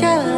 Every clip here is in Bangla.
家。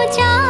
মন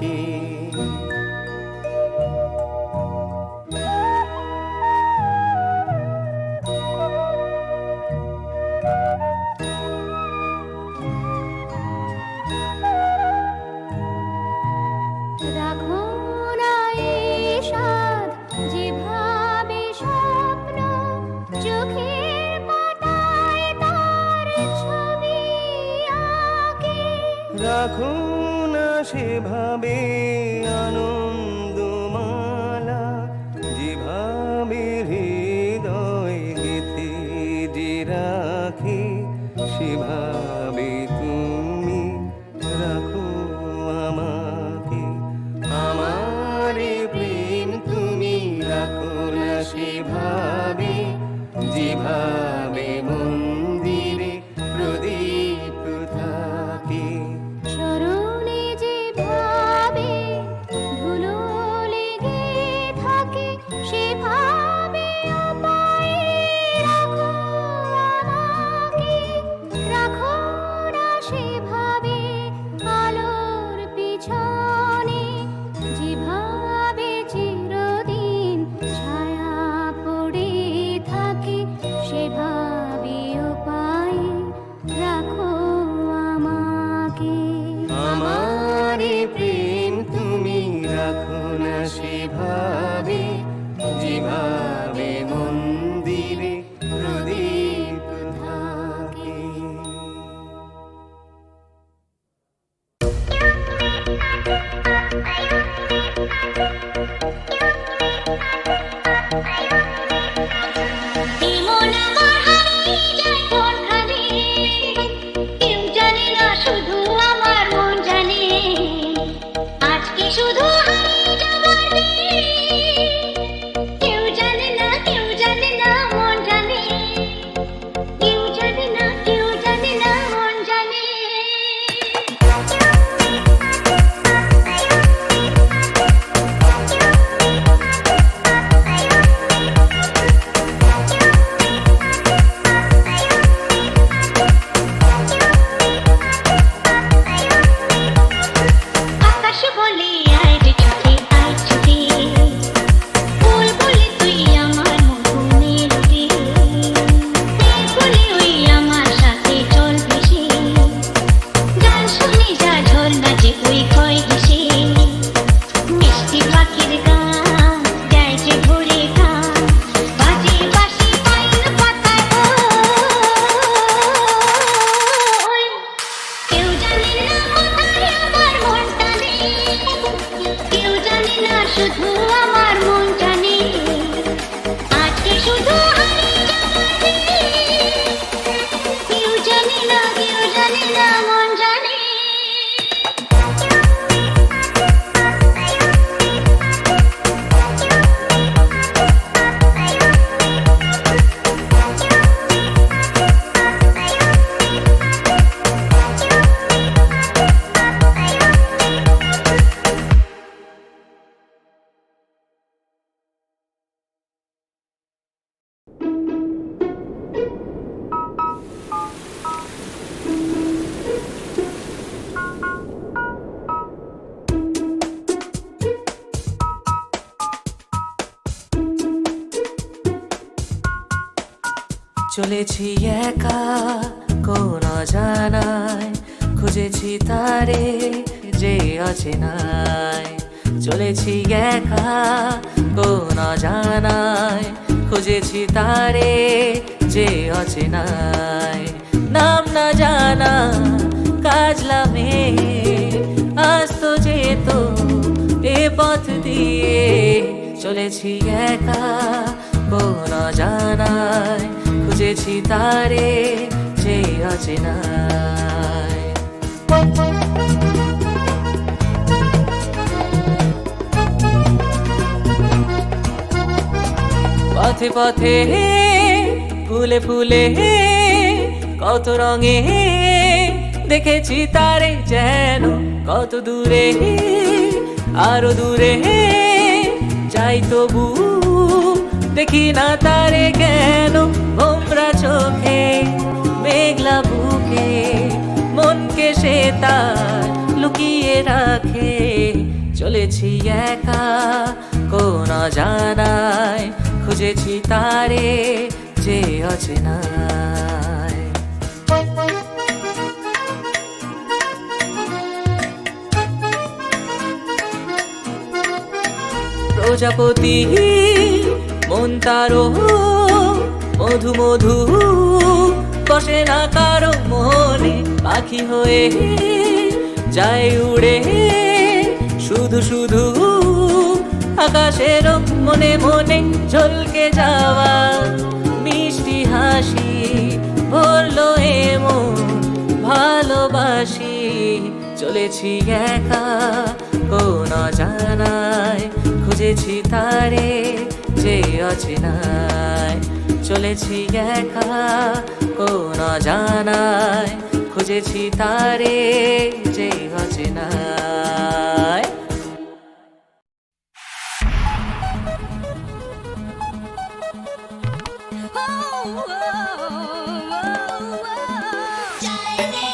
ডাকে love. চলেছি একা, কোন জানায় খুঁজেছি তারে যে আছে নাই চলেছি একা, কোন জানায় খুঁজেছি তারে যে আছে নাই নাম না জানা, কাজলা মেয়ে। আস্ত যেত এ পথ দিয়ে। চলেছি একা, কোন জানায় ভুলেছি তারে যে অচেনায় পথে পথে ফুলে ফুলে কত রঙে দেখেছি তারে যেন কত দূরে, আরও দূরে। যাই তবু দেখি না তারে কেন ঝাপড়া চোখে, মেঘলা বুকে, মনকে সে তার লুকিয়ে রাখে। চলেছি একা, কোন জানায়, খুঁজেছি তারে যে আছে অচেনা প্রজাপতি মন তারও মধু মধু বসে না কারও মনে, পাখি হয়ে যায় উড়ে। শুধু শুধু আকাশের মনে মনে ঝলকে যাওয়া, মিষ্টি হাসি বলল, এমন ভালোবাসি, চলেছি একা, কোন জানায় খুঁজেছি তারে যে অচেনায়। চলেছি একা কোন জানায় খুঁজেছি তারে যে অচেনায় Oh.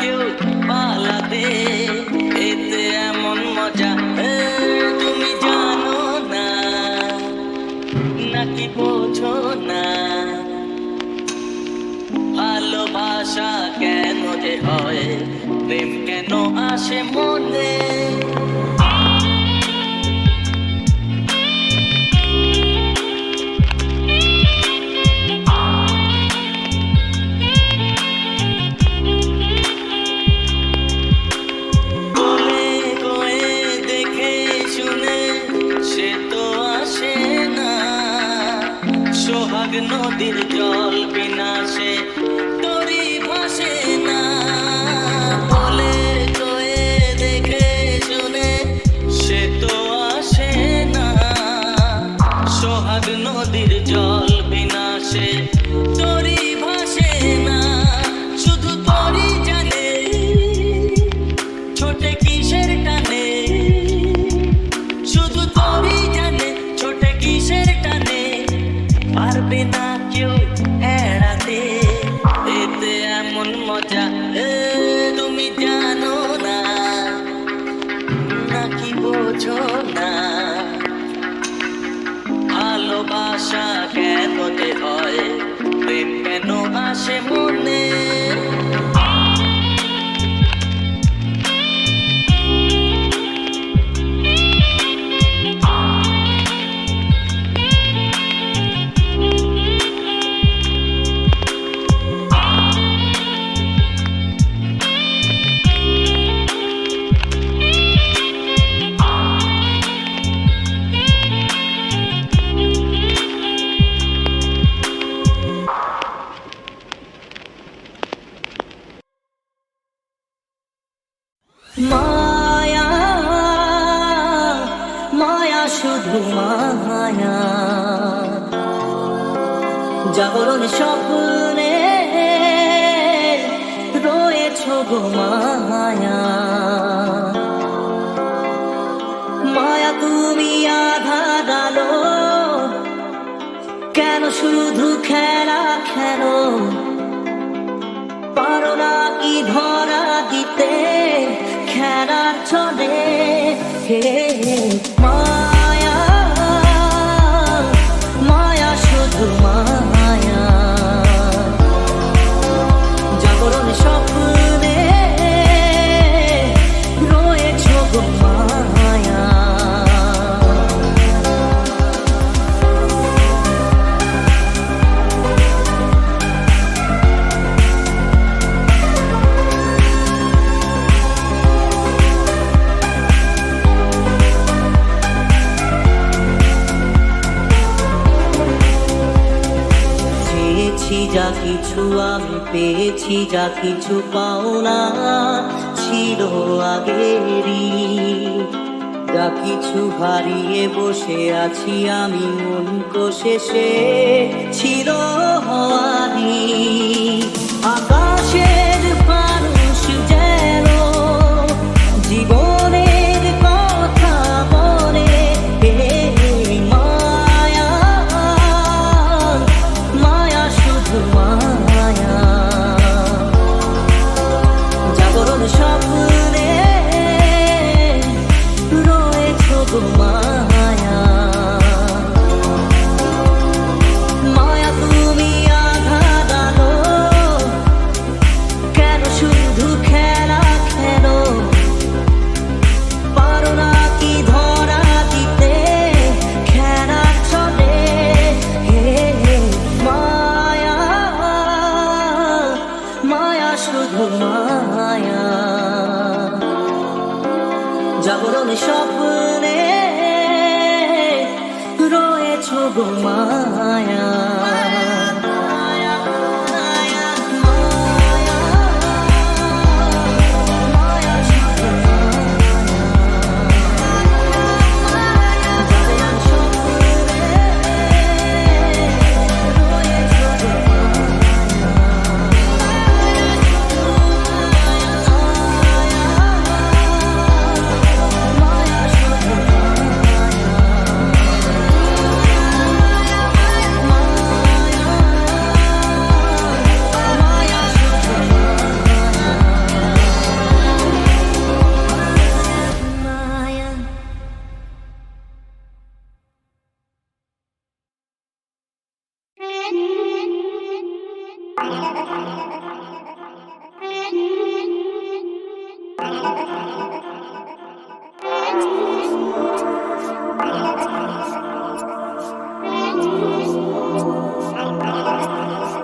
কেউ পালাতে এতে এমন মজা তুমি নাকি ভালোবাসা কেন যে হয়? প্রেম কেন আসে মনে? dinheiro. পেয়েছি যা কিছু পাওনা ছিল আগেরই। যা কিছু হারিয়ে বসে আছি আমি মন কোষে ছিল শুভ মায়া Thank you.